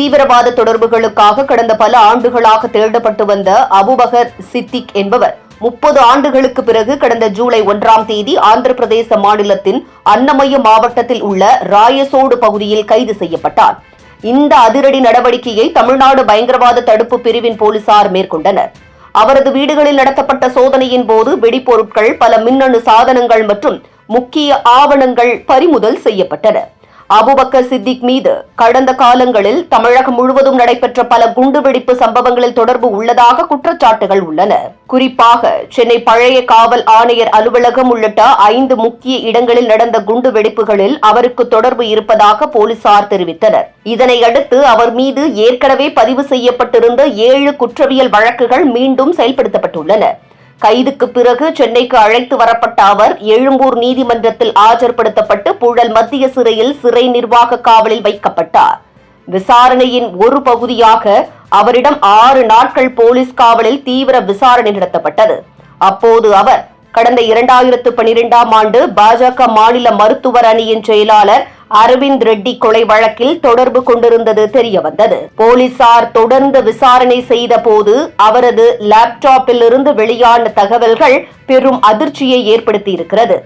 தீவிரவாத தொடர்புகளுக்காக கடந்த பல ஆண்டுகளாக தேடப்பட்டு வந்த அபுபகர் சித்திக் என்பவர் முப்பது ஆண்டுகளுக்கு பிறகு கடந்த ஜூலை ஒன்றாம் தேதி ஆந்திர பிரதேச மாநிலத்தின் அன்னமய மாவட்டத்தில் உள்ள ராயசோடு பகுதியில் கைது செய்யப்பட்டார். இந்த அதிரடி நடவடிக்கையை தமிழ்நாடு பயங்கரவாத தடுப்பு பிரிவின் போலீசார் மேற்கொண்டனர். அவரது வீடுகளில் நடத்தப்பட்ட சோதனையின் போது வெடிப்பொருட்கள் பல மின்னணு சாதனங்கள் மற்றும் முக்கிய ஆவணங்கள் பறிமுதல் செய்யப்பட்டன. அபுபக்கர் சித்திக் மீது கடந்த காலங்களில் தமிழகம் முழுவதும் நடைபெற்ற பல குண்டுவெடிப்பு சம்பவங்களில் தொடர்பு உள்ளதாக குற்றச்சாட்டுகள் உள்ளன. குறிப்பாக சென்னை பழைய காவல் ஆணையர் அலுவலகம் உள்ளிட்ட ஐந்து முக்கிய இடங்களில் நடந்த குண்டு வெடிப்புகளில் அவருக்கு தொடர்பு இருப்பதாக போலீசார் தெரிவித்தனர். இதனையடுத்து அவர் மீது ஏற்கனவே பதிவு செய்யப்பட்டிருந்த ஏழு குற்றவியல் வழக்குகள் மீண்டும் செயல்படுத்தப்பட்டுள்ளன. கைதுக்கு பிறகு சென்னைக்கு அழைத்து வரப்பட்ட அவர் எழும்பூர் நீதிமன்றத்தில் ஆஜர்படுத்தப்பட்டு புழல் மத்திய சிறையில் சிறை நிர்வாக காவலில் வைக்கப்பட்டார். விசாரணையின் ஒரு பகுதியாக அவரிடம் ஆறு நாட்கள் போலீஸ் காவலில் தீவிர விசாரணை நடத்தப்பட்டது. அப்போது அவர் கடந்த இரண்டாயிரத்து பனிரெண்டாம் ஆண்டு பாஜக மாநில மருத்துவர் அணியின் செயலாளர் அரவிந்த் ரெட்டி கொலை வழக்கில் தொடர்பு கொண்டிருந்தது தெரியவந்தது. போலீசார் தொடர்ந்து விசாரணை செய்த போது அவரது லேப்டாப்பில் இருந்து வெளியான தகவல்கள் பெரும் அதிர்ச்சியை ஏற்படுத்தியிருக்கிறது.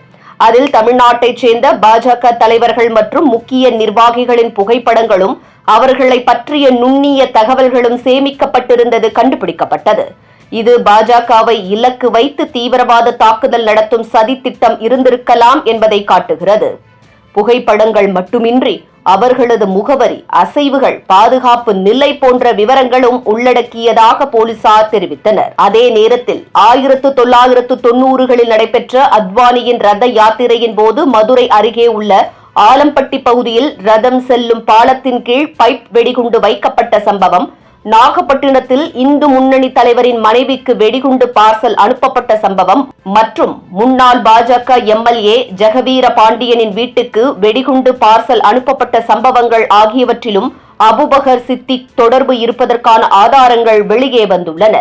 அதில் தமிழ்நாட்டைச் சேர்ந்த பாஜக தலைவர்கள் மற்றும் முக்கிய நிர்வாகிகளின் புகைப்படங்களும் அவர்களை பற்றிய நுண்ணிய தகவல்களும் சேமிக்கப்பட்டிருந்தது கண்டுபிடிக்கப்பட்டது. இது பாஜகவை இலக்கு வைத்து தீவிரவாத தாக்குதல் நடத்தும் சதி திட்டம் இருந்திருக்கலாம் என்பதை காட்டுகிறது. புகைப்படங்கள் மட்டுமின்றி அவர்களது முகவரி அசைவுகள் பாதுகாப்பு நிலை போன்ற விவரங்களும் உள்ளடக்கியதாக போலீசார் தெரிவித்தனர். அதே நேரத்தில் ஆயிரத்து தொள்ளாயிரத்து தொன்னூறுகளில் நடைபெற்ற அத்வானியின் ரத யாத்திரையின் போது மதுரை அருகே உள்ள ஆலம்பட்டி பகுதியில் ரதம் செல்லும் பாலத்தின் கீழ் பைப் வெடிகுண்டு வைக்கப்பட்ட சம்பவம் நாகப்பட்டினத்தில் இந்து முன்னணி தலைவரின் மனைவிக்கு வெடிகுண்டு பார்சல் அனுப்பப்பட்ட சம்பவம் மற்றும் முன்னாள் பாஜக எம்எல்ஏ ஜெகவீர பாண்டியனின் வீட்டுக்கு வெடிகுண்டு பார்சல் அனுப்பப்பட்ட சம்பவங்கள் ஆகியவற்றிலும் அபுபகர் சித்திக் தொடர்பு இருப்பதற்கான ஆதாரங்கள் வெளியே வந்துள்ளன.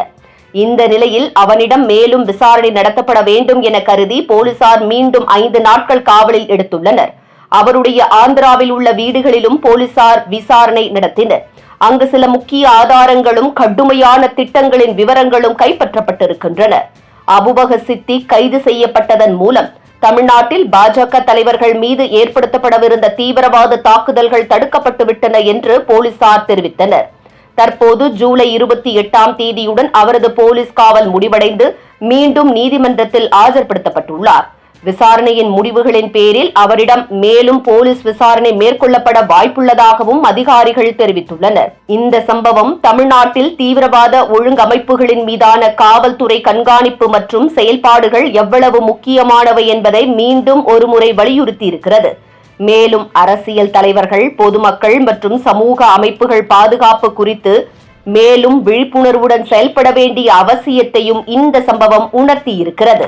இந்த நிலையில் அவனிடம் மேலும் விசாரணை நடத்தப்பட வேண்டும் என கருதி போலீசார் மீண்டும் ஐந்து நாட்கள் காவலில் எடுத்துள்ளனர். அவருடைய ஆந்திராவில் உள்ள வீடுகளிலும் போலீசார் விசாரணை நடத்தினர். அங்கு சில முக்கிய ஆதாரங்களும் கடுமையான திட்டங்களின் விவரங்களும் கைப்பற்றப்பட்டிருக்கின்றன. அபுபக சித்தி கைது செய்யப்பட்டதன் மூலம் தமிழ்நாட்டில் பாஜக தலைவர்கள் மீது ஏற்படுத்தப்படவிருந்த தீவிரவாத தாக்குதல்கள் தடுக்கப்பட்டுவிட்டன என்று போலீசார் தெரிவித்தனர். தற்போது ஜூலை இருபத்தி எட்டாம் தேதியுடன் அவரது போலீஸ் காவல் முடிவடைந்து மீண்டும் நீதிமன்றத்தில் ஆஜர்படுத்தப்பட்டுள்ளார். விசாரணையின் முடிவுகளின் பேரில் அவரிடம் மேலும் போலீஸ் விசாரணை மேற்கொள்ளப்பட வாய்ப்புள்ளதாகவும் அதிகாரிகள் தெரிவித்துள்ளனர். இந்த சம்பவம் தமிழ்நாட்டில் தீவிரவாத ஒழுங்கமைப்புகளின் மீதான காவல்துறை கண்காணிப்பு மற்றும் செயல்பாடுகள் எவ்வளவு முக்கியமானவை என்பதை மீண்டும் ஒருமுறை வலியுறுத்தியிருக்கிறது. மேலும் அரசியல் தலைவர்கள் பொதுமக்கள் மற்றும் சமூக அமைப்புகள் பாதுகாப்பு குறித்து மேலும் விழிப்புணர்வுடன் செயல்பட வேண்டிய அவசியத்தையும் இந்த சம்பவம் உணர்த்தியிருக்கிறது.